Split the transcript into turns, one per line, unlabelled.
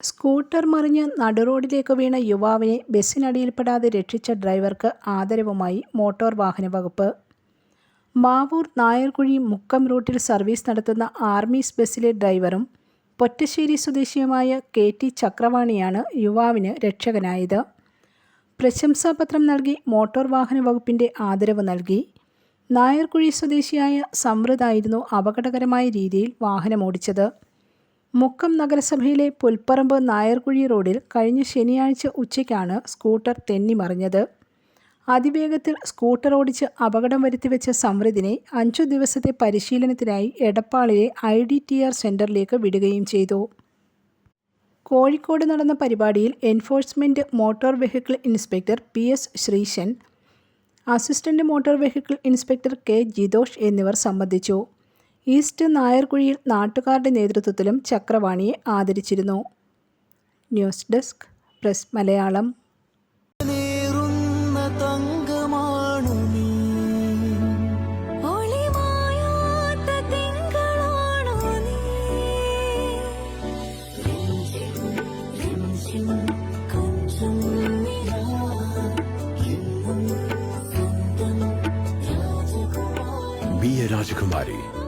Scooter മറിഞ്ഞ് നടുറോഡിലേക്ക് വീണ യുവാവിനെ ബസ്സിനടിയിൽപ്പെടാതെ രക്ഷിച്ച ഡ്രൈവർക്ക് ആദരവുമായി മോട്ടോർ വാഹന വകുപ്പ് മാവൂർ നായർകുഴി മുക്കം റൂട്ടിൽ സർവീസ് നടത്തുന്ന ആർമീസ് ബസ്സിലെ ഡ്രൈവറും പൊറ്റശ്ശേരി സ്വദേശിയുമായ കെ ടി ചക്രവാണിയാണ് യുവാവിന് രക്ഷകനായത്. പ്രശംസാപത്രം നൽകി മോട്ടോർ വാഹന വകുപ്പിന്റെ ആദരവ് നൽകി. നായർകുഴി സ്വദേശിയായ സമൃദ്ധായിരുന്നു അപകടകരമായ രീതിയിൽ വാഹനമോടിച്ചത്. മുക്കം നഗരസഭയിലെ പുൽപ്പറമ്പ് നായർകുഴി റോഡിൽ കഴിഞ്ഞ ശനിയാഴ്ച ഉച്ചയ്ക്കാണ് സ്കൂട്ടർ തെന്നിമറിഞ്ഞത്. അതിവേഗത്തിൽ സ്കൂട്ടർ ഓടിച്ച് അപകടം വരുത്തിവെച്ച സമൃദ്ധിനെ അഞ്ചു ദിവസത്തെ പരിശീലനത്തിനായി എടപ്പാളിലെ ഐ ഡി ടി ആർ സെന്ററിലേക്ക് വിടുകയും ചെയ്തു. കോഴിക്കോട് നടന്ന പരിപാടിയിൽ enforcement motor vehicle inspector P S Sreesan assistant motor vehicle inspector K Jithosh എന്നിവർ സംബന്ധിച്ചു. ഈസ്റ്റ് നായർകുഴിയിൽ നാട്ടുകാരുടെ നേതൃത്വത്തിലും ചക്രവാണിയെ ആദരിച്ചിരുന്നു. News desk press Malayalam.
Rajakumari